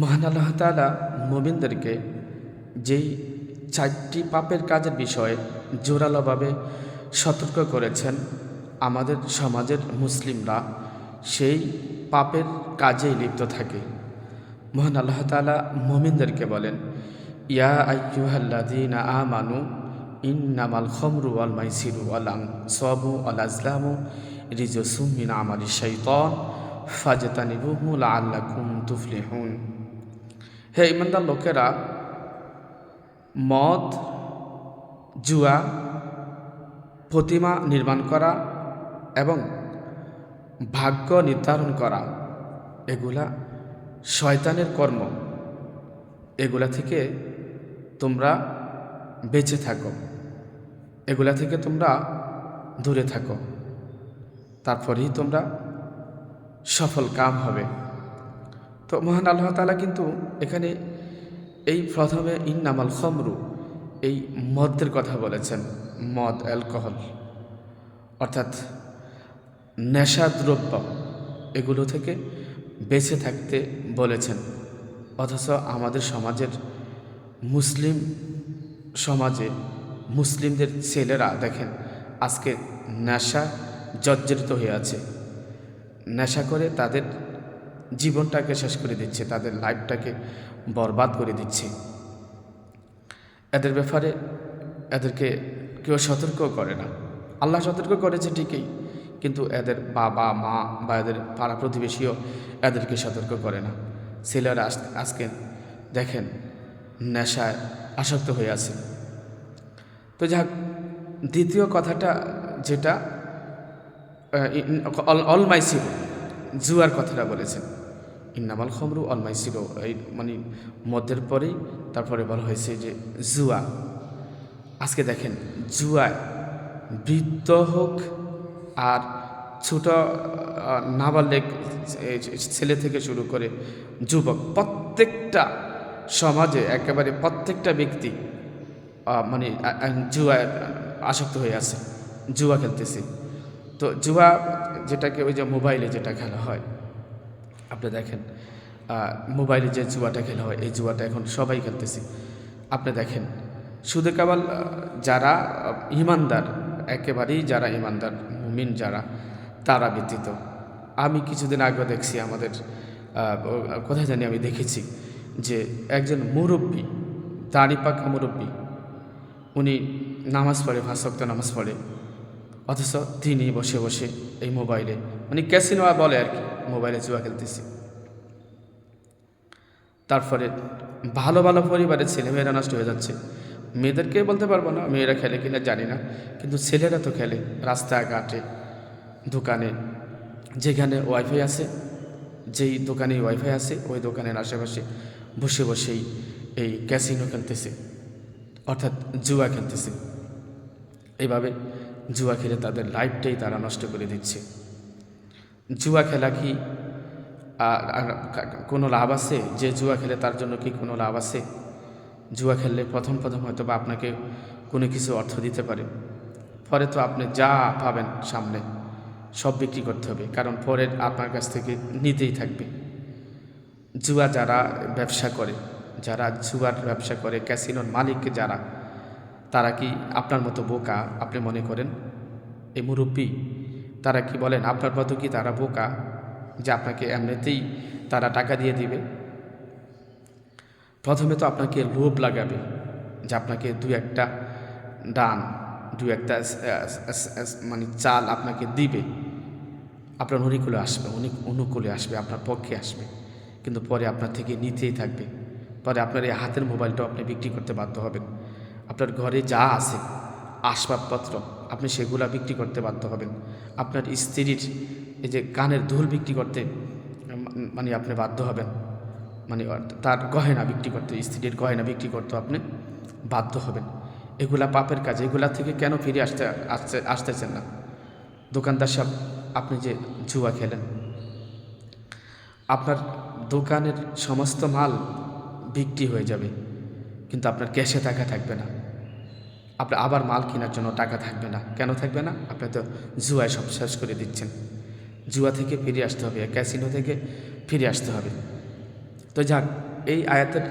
মহান আল্লাহ তালা মোমিনদেরকে যেই চারটি পাপের কাজের বিষয়ে জোরালোভাবে সতর্ক করেছেন আমাদের সমাজের মুসলিমরা, সেই পাপের কাজেই লিপ্ত থাকে। মহান আল্লাহ তালা মোমিনদেরকে বলেন, ইয়া আইয়ুহাল্লাযীনা আমানু ইন্নামাল খমরু ওয়াল মাইসিরু ওয়াল আনসাবু ওয়াল আজলামু রিজসুম মিন আমালি শাইতান ফাজতানিবুহু লাআল্লাকুম তুফলিহুন। হে ইমানদার লোকেরা মদ জুয়া প্রতিমা নির্মাণ করা এবং ভাগ্য নির্ধারণ করা এগুলা শয়তানের কর্ম এগুলা থেকে তোমরা বেঁচে থাকো এগুলা থেকে তোমরা দূরে থাকো তারপরেই তোমরা সফল কাম হবে তো মহান আল্লাহ তালা কিন্তু এখানে এই প্রথমে ইন্নামাল খমরু, এই মদের কথা বলেছেন, মদ, অ্যালকোহল। অর্থাৎ নেশাদ্রব্য, এগুলো থেকে বেঁচে থাকতে বলেছেন। অথচ আমাদের সমাজের মুসলিম সমাজে মুসলিমদের ছেলেরা দেখেন আজকে নেশা জর্জরিত হয়ে আছে। নেশা করে তাদের জীবনটাকে শেষ করে দিচ্ছে, তাদের লাইফটাকে বরবাদ করে দিচ্ছে। এদের ব্যাপারে এদেরকে কেউ সতর্ক করে না। আল্লাহ সতর্ক করেছে ঠিকই, কিন্তু এদের বাবা, মা বা এদের পাড়া প্রতিবেশীও এদেরকে সতর্ক করে না। ছেলেরা আজকে দেখেন নেশায় আসক্ত হয়ে আছে। তো যাক, দ্বিতীয় কথাটা যেটা অলমাইসিরো জুয়ার কথাটা বলেছেন। ইন্নামাল খমরু অলমাইসিরো এই মানে মধ্যের পরেই তারপরে বলা হয়েছে যে জুয়া। আজকে দেখেন জুয়ায় বৃদ্ধ হোক আর ছোট নাবালেক ছেলে থেকে শুরু করে যুবক, প্রত্যেকটা সমাজে একেবারে প্রত্যেকটা ব্যক্তি মানে জুয়ায় আসক্ত হয়ে আছে, জুয়া খেলতেছে। তো জুয়া যেটাকে ওই যে মোবাইলে যেটা খেলা হয়, আপনি দেখেন মোবাইলে যে জুয়াটা খেলা হয়, এই জুয়াটা এখন সবাই খেলতেছে। আপনি দেখেন শুধু কেবল যারা ইমানদার, একেবারেই যারা ইমানদার, মুমিন যারা, তারা ব্যতীত। আমি কিছুদিন আগে দেখছি আমাদের কোথায় জানি আমি দেখেছি যে একজন মুরব্বী, দাড়ি পাকা মুরব্বী, উনি নামাজ পড়ে ভাষক্ত নামাজ পড়ে অথচ তিনি বসে বসে এই মোবাইলে মানে ক্যাসিনো বলে আর কি, মোবাইলে জুয়া খেলতেছি। তারপরে ভালো ভালো পরিবারের ছেলেমেয়েরা নষ্ট হয়ে যাচ্ছে। মেয়েদেরকে বলতে পারব না, মেয়েরা খেলে কিনা জানি না, কিন্তু ছেলেরা তো খেলে রাস্তাঘাটে দোকানে, যেখানে ওয়াইফাই আছে, যেই দোকানে ওয়াইফাই আছে, ওই দোকানের আশেপাশে বসে বসেই এই ক্যাসিনো খেলতেছে, অর্থাৎ জুয়া খেলতেছে। এইভাবে জুয়া খেলে তাদের লাইফটাই তারা নষ্ট করে দিচ্ছে। জুয়া খেলা কি কোনো লাভ আছে? যে জুয়া খেলে তার জন্য কি কোনো লাভ আছে? জুয়া খেললে প্রথম প্রথম হয়তো বা আপনাকে কোনো কিছু অর্থ দিতে পারে। পরে তো আপনি যা পাবেন সামনে, সব বিক্রি করতে হবে। কারণ পরে আপনার কাছ থেকে নিতেই থাকবে। জুয়া যারা ব্যবসা করে, যারা জুয়ার ব্যবসা করে, ক্যাসিনোর মালিক যারা তারা কি আপনার মতো বোকা, আপনি মনে করেন? এই মুরব্বী, তারা কি বলেন, আপনার মতো কি তারা বোকা যে আপনাকে এমনিতেই তারা টাকা দিয়ে দিবে? প্রথমে তো আপনাকে লোভ লাগাবে যে আপনাকে দু একটা ডান, দু একটা মানে চাল আপনাকে দিবে। আপনার অনুকূলে আসবে অনেক অনুকূলে আসবে, আপনার পক্ষে আসবে। কিন্তু পরে আপনার থেকে নিতেই থাকবে। পরে আপনার এই হাতের মোবাইলটাও আপনি বিক্রি করতে বাধ্য হবেন। আপনার ঘরে যা আছে, আসবাবপত্র, আপনি সেগুলা বিক্রি করতে বাধ্য হবেন। আপনার স্ত্রীর এই যে কানের ধুল বিক্রি করতে মানে আপনি বাধ্য হবেন। মানে তার গয়না বিক্রি করতে, স্ত্রীর গয়না বিক্রি করতে আপনি বাধ্য হবেন। এগুলা পাপের কাজ, এগুলা থেকে কেন ফিরে আসতে আসতে, আসতেছেন না? দোকানদার সাহেব, আপনি যে জুয়া খেলেন। আপনার দোকানের সমস্ত মাল বিক্রি হয়ে যাবে। কিন্তু আপনার ক্যাশে টাকা থাকবে না। আপনার আবার মাল কেনার জন্য টাকা থাকবে না। কেন থাকবে না? আপনি তো জুয়ায় সব শেষ করে দিচ্ছেন। জুয়া থেকে ফিরে আসতে হবে ক্যাসিনো থেকে ফিরে আসতে হবে। তো যাক, এই আয়াতের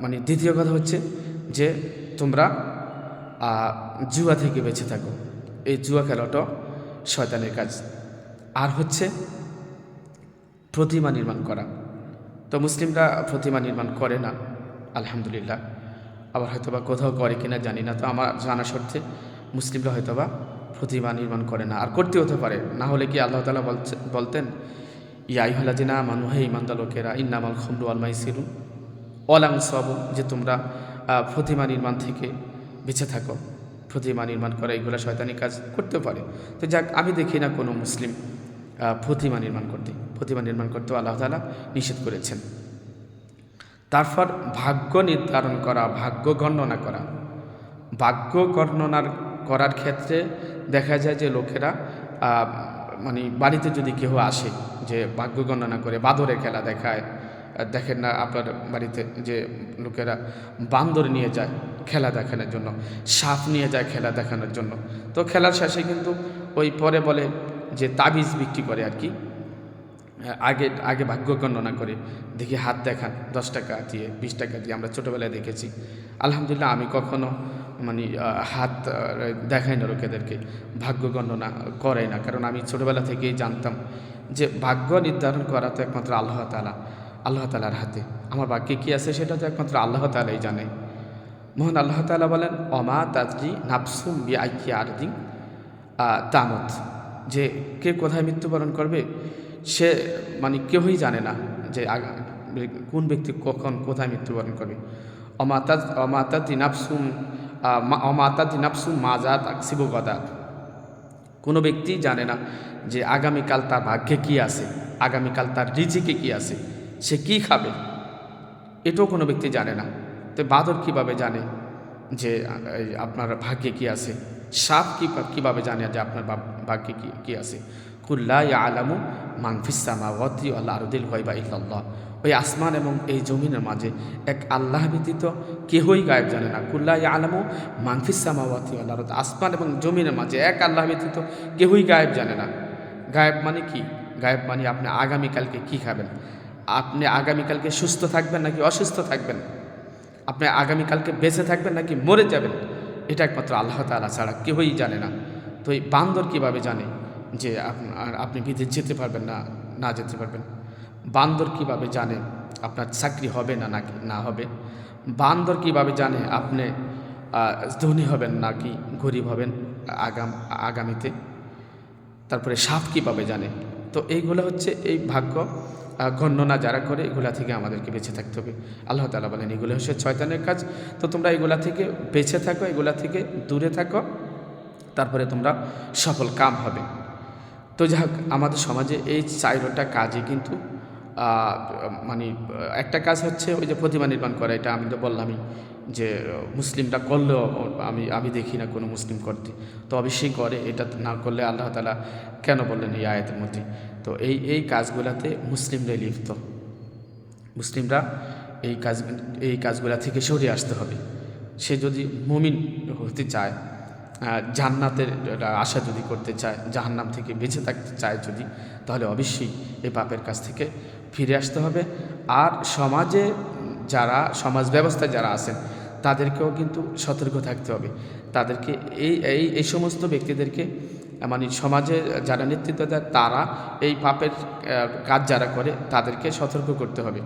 মানে দ্বিতীয় কথা হচ্ছে যে তোমরা জুয়া থেকে বেঁচে থাকো। এই জুয়া খেলাটা শয়তানের কাজ। আর হচ্ছে প্রতিমা নির্মাণ করা। তো মুসলিমরা প্রতিমা নির্মাণ করে না। আলহামদুলিল্লাহ। আবার হয়তোবা কোথাও করে কিনা জানি না, তো আমার জানা সত্ত্বে মুসলিমরা হয়তোবা প্রতিমা নির্মাণ করে না। আর করতে হতে পারে। না হলে কি আল্লাহ তালা বলতেন ইয়াই হলা যে না মানু হে ইমানদা লোকেরা, ইন্নামাল খমরু আলমাই সিরু অলাং সব, যে তোমরা প্রতিমা নির্মাণ থেকে বেঁচে থাকো। প্রতিমা নির্মাণ করা, এগুলো শয়তানি কাজ করতে পারে। তো যাক, আমি দেখি না কোনো মুসলিম প্রতিমা নির্মাণ করতে। প্রতিমা নির্মাণ করতেও আল্লাহ তালা নিষেধ করেছেন। তারপর ভাগ্য নির্ধারণ করা, ভাগ্য গণনা করা। ভাগ্য গণনার করার ক্ষেত্রে দেখা যায় যে লোকেরা মানে বাড়িতে যদি কেউ আসে, যে ভাগ্য গণনা করে বাদরে খেলা দেখায়, দেখেন না আপনার বাড়িতে যে লোকেরা বান্দর নিয়ে যায় খেলা দেখানোর জন্য, সাপ নিয়ে যায় খেলা দেখানোর জন্য। তো খেলার শেষে কিন্তু ওই পরে বলে যে তাবিজ বিক্রি করে আর কি। আগে আগে ভাগ্য গণনা করে। দেখি হাত দেখান, দশ টাকা দিয়ে, বিশ টাকা দিয়ে, আমরা ছোটোবেলায় দেখেছি। আলহামদুলিল্লাহ, আমি কখনো মানে হাত দেখাই না লোকেদেরকে, ভাগ্য গণনা করাই না। কারণ আমি ছোটোবেলা থেকেই জানতাম যে, ভাগ্য নির্ধারণ করা তো একমাত্র আল্লাহ তালা আল্লাহ তালার হাতে। আমার ভাগ্যে কী আছে সেটা তো একমাত্র আল্লাহ তালাই জানে। মোহন আল্লাহ তালা বলেন, অমা তাজরি নাফসুম বি আইকি আরদিন তামত। যে, কে কোথায় মৃত্যুবরণ করবে? সে মানে কেউই জানে না যে কোন ব্যক্তি কখন কোথায় মৃত্যুবরণ করবে। অমাতা অমাতাদি নাফসুম অমাতাদি নাফসুম মাজাত আকসিবু গদাত। কোনো ব্যক্তি জানে না যে আগামীকাল তার ভাগ্যে কী আছে, আগামীকাল তার রিজিকে কী আছে, সে কি খাবে? এটাও কোনো ব্যক্তি জানে না। তো বাদর কীভাবে জানে যে আপনার ভাগ্যে কি আছে? সাপ কী কীভাবে জানে যে আপনার ভাগ্যে কি, কী আছে? কুল্লা আলামু মাংফিসামা ওয়াতি আল্লাহ আরুদিল হইবা ইল্লাল্লাহ। ওই আসমান এবং এই জমিনের মাঝে এক আল্লাহ ব্যতীত কেহই গায়েব জানে না। কুল্লা ইয়া আলামু মাংফিসামা ওয়াতি আল্লাহ আসমান এবং জমিনের মাঝে এক আল্লাহ ব্যতীত কেহই গায়েব জানে না। গায়েব মানে কি? গায়েব মানে আপনি আগামীকালকে কি খাবেন? আপনি আগামীকালকে সুস্থ থাকবেন নাকি অসুস্থ থাকবেন? আপনি আগামীকালকে বেঁচে থাকবেন নাকি মরে যাবেন? এটা একমাত্র আল্লাহ তালা ছাড়া কেউই জানে না। তো এই বান্দর কীভাবে জানে? যে আপনার আপনি বিদেশ যেতে পারবেন না না যেতে পারবেন। বান্দর কীভাবে জানে আপনার চাকরি হবে না নাকি, না হবে? বান্দর কীভাবে জানে আপনি ধনী হবেন নাকি গরিব হবেন আগাম, আগামীতে? তারপরে সাপ কীভাবে জানে? তো এইগুলো হচ্ছে এই ভাগ্য গণনা যারা করে এগুলা থেকে আমাদেরকে বেঁচে থাকতে হবে। আল্লাহ তালা বলেন, এগুলো হচ্ছে শয়তানের কাজ। তো তোমরা এগুলা থেকে বেঁচে থাকো, এগুলা থেকে দূরে থাকো, তারপরে তোমরা সফল কাম হবে। তো যাই হোক আমাদের সমাজে এই চাইরোটা কাজে কিন্তু মানে একটা কাজ হচ্ছে ওই যে প্রতিমা নির্মাণ করা এটা আমি তো বললামই যে আহ, মুসলিমরা করলেও আমি আমি দেখি না কোনো মুসলিম করতে। তো অবশ্যই করে এটা না করলে আল্লাহ তালা কেন বললেন এই আয়াতের মধ্যে? তো এই এই কাজগুলাতে মুসলিমরাই লিপ্ত। মুসলিমরা এই কাজ এই কাজগুলা থেকে সরে আসতে হবে। সে যদি মুমিন হতে চায় জান্নাতের আশা যদি করতে চায়, জাহান্নাম থেকে বেঁচে থাকতে চায় যদি, তাহলে অবশ্যই এই পাপের কাছ থেকে ফিরে আসতে হবে। আর সমাজে যারা, সমাজ ব্যবস্থায় যারা আছেন, তাদেরকেও কিন্তু সতর্ক থাকতে হবে। তাদেরকে এই এই এই সমস্ত ব্যক্তিদেরকে মানে সমাজে যারা নেতৃত্ব দেয়, তারা এই পাপের কাজ যারা করে, তাদেরকে সতর্ক করতে হবে।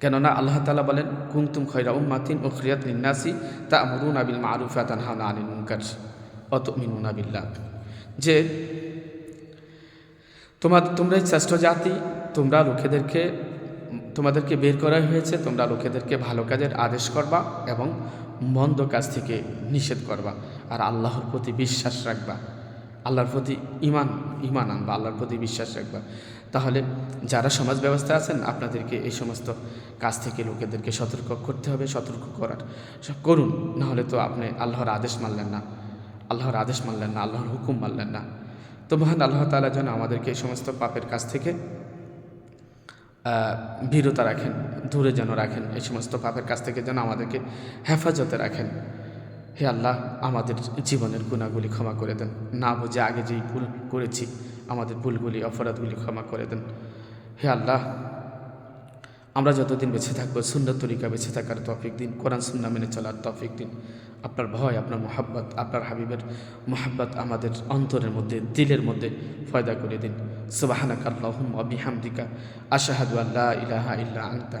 কেননা আল্লাহ তালা বলেন কুমতুম খৈরা উম্মাতিন ও খিয়াত নিন্নাসি তা আমরুন আবিল মারুফা তানহানা আনিল মুনকার অত মিনুন আবিল্লাহ যে তোমার তোমরাই শ্রেষ্ঠ জাতি, তোমরা লোকেদেরকে, তোমাদেরকে বের করা হয়েছে, তোমরা লোকেদেরকে ভালো কাজের আদেশ করবা এবং মন্দ কাজ থেকে নিষেধ করবা। আর আল্লাহর প্রতি বিশ্বাস রাখবা। আল্লাহর প্রতি ইমান ইমান আনবা, আল্লাহর প্রতি বিশ্বাস রাখবা। তাহলে যারা সমাজ ব্যবস্থা আছেন, আপনাদেরকে এই সমস্ত কাজ থেকে লোকেদেরকে সতর্ক করতে হবে, সতর্ক করার। করুন নাহলে তো আপনি আল্লাহর আদেশ মানলেন না। আল্লাহর আদেশ মানলেন না, আল্লাহর হুকুম মানলেন না। তো মহান আল্লাহ তালা যেন আমাদেরকে এই সমস্ত পাপের কাছ থেকে বিরত রাখেন, দূরে যেন রাখেন, এই সমস্ত পাপের কাছ থেকে যেন আমাদেরকে হেফাজতে রাখেন। হে আল্লাহ, আমাদের জীবনের গুণাগুলি ক্ষমা করে দেন। না বুঝে আগে যেই ভুল করেছি, আমাদের ভুলগুলি, অপরাধগুলি ক্ষমা করে দেন। হে আল্লাহ, আমরা যতদিন বেঁচে থাকব সুন্দর তরিকা বেঁচে থাকার তফিক দিন, কোরআন, সুন্না মেনে চলার তফিক দিন। আপনার ভয়, আপনার মোহাব্বত, আপনার হাবিবের মোহাব্বত আমাদের অন্তরের মধ্যে, দিলের মধ্যে ফয়দা করে দিন। সুবাহানাক আল্লাহুম অবিহামদিকা আশাহাদু আল্লাহ ইলাহা ইল্লা আংতা